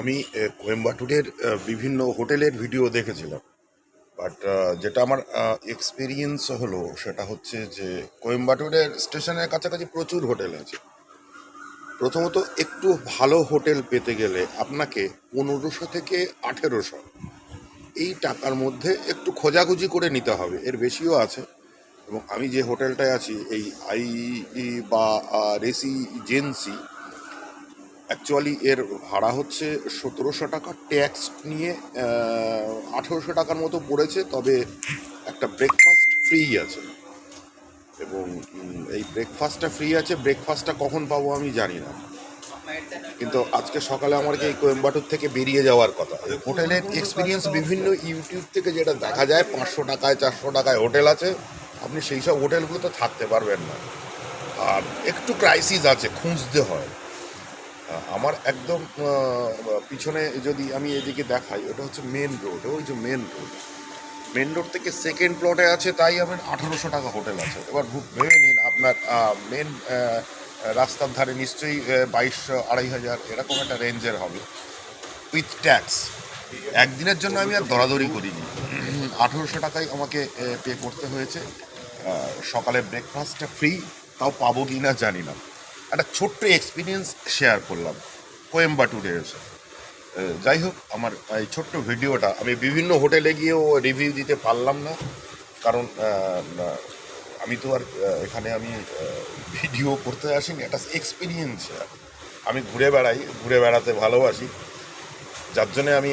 আমি কোয়েম্বাটুরের বিভিন্ন হোটেলের ভিডিও দেখেছিলাম। বাট যেটা আমার এক্সপিরিয়েন্স হলো সেটা হচ্ছে যে কোয়েম্বাটুরের স্টেশনের কাছাকাছি প্রচুর হোটেল আছে। প্রথমত একটু ভালো হোটেল পেতে গেলে আপনাকে পনেরোশো থেকে আঠেরোশো এই টাকার মধ্যে একটু খোঁজাখুঁজি করে নিতে হবে, এর বেশিও আছে। এবং আমি যে হোটেলটায় আছি, এই আই বা রেসিডেন্সি অ্যাকচুয়ালি এর ভাড়া হচ্ছে সতেরোশো টাকা ট্যাক্স নিয়ে আঠেরোশো টাকার মতো পড়েছে, তবে একটা ব্রেকফাস্ট ফ্রি আছে। এবং এই ব্রেকফাস্টটা ফ্রি আছে ব্রেকফাস্টটা কখন পাবো আমি জানি না। কিন্তু আজকে সকালে আমার এই কোয়েম্বাটুর থেকে বেরিয়ে যাওয়ার কথা। হোটেলের এক্সপিরিয়েন্স বিভিন্ন ইউটিউব থেকে যেটা দেখা যায়, পাঁচশো টাকায়, চারশো টাকায় হোটেল আছে, আপনি সেই সব হোটেলগুলোতে থাকতে পারবেন না। আর একটু ক্রাইসিস আছে, খুঁজতে হয়। আমার একদম পিছনে যদি আমি এদিকে দেখাই, ওটা হচ্ছে মেন রোড ওই যে মেন রোড মেন রোড থেকে সেকেন্ড প্লটে আছে, তাই আমার আঠারোশো টাকা হোটেল আছে। এবার ভেবে নিন, আপনার মেন রাস্তার ধারে নিশ্চয়ই বাইশশো আড়াই হাজার, এরকম একটা রেঞ্জের হবে। উইথ ট্যাক্স একদিনের জন্য আমি আর দরাদরি করিনি। আঠেরোশো টাকাই আমাকে পে করতে হয়েছে। সকালে ব্রেকফাস্টটা ফ্রি তাও পাবো কি না জানি না। একটা ছোট্ট এক্সপিরিয়েন্স শেয়ার করলাম কোয়েম্বাটুরে এসে। যাই হোক, আমার এই ছোট্ট ভিডিওটা, আমি বিভিন্ন হোটেলে গিয়েও রিভিউ দিতে পারলাম না। কারণ আমি তো আর এখানে আমি ভিডিও করতে আসিনি, একটা এক্সপিরিয়েন্স আমি ঘুরে বেড়াই, ঘুরে বেড়াতে ভালোবাসি। যার জন্যে আমি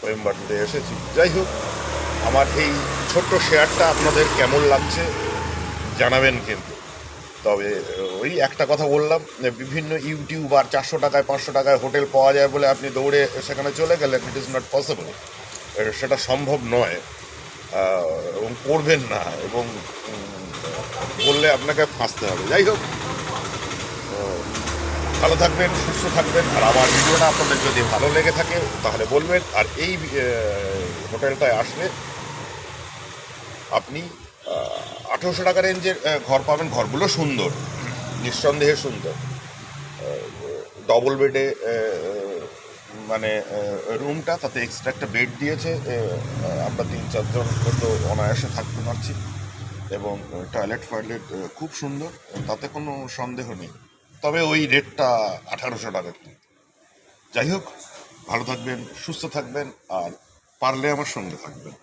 কোয়েম্বাটুরে এসেছি। যাই হোক, আমার এই ছোট্ট শেয়ারটা আপনাদের কেমন লাগছে জানাবেন কিন্তু। তবে, ওই একটা কথা বললাম বিভিন্ন ইউটিউবার চারশো টাকায়, পাঁচশো টাকায় হোটেল পাওয়া যায় বলে আপনি দৌড়ে সেখানে চলে গেলেন ইট ইজ নট পসিবল সেটা সম্ভব নয়। এবং করবেন না, এবং বললে আপনাকে ফাঁসতে হবে। যাই হোক ভালো থাকবেন, সুস্থ থাকবেন, আর আমার ভিডিওটা আপনাদের যদি ভালো লেগে থাকে, তাহলে বলবেন, আর এই হোটেলটায় আসলে আপনি আঠেরোশো টাকা রেঞ্জের ঘর পাবেন। ঘরগুলো সুন্দর, নিঃসন্দেহে সুন্দর। ডবল বেডে মানে রুমটা তাতে এক্সট্রা একটা বেড দিয়েছে। আমরা তিন, চারজন তো অনায়াসে থাকতে পারছি। এবং টয়লেট ফয়লেট খুব সুন্দর, তাতে কোনো সন্দেহ নেই। তবে ওই রেটটা আঠারোশো টাকা। কিন্তু যাই হোক, ভালো থাকবেন, সুস্থ থাকবেন, আর পারলে আমার সঙ্গে থাকবেন।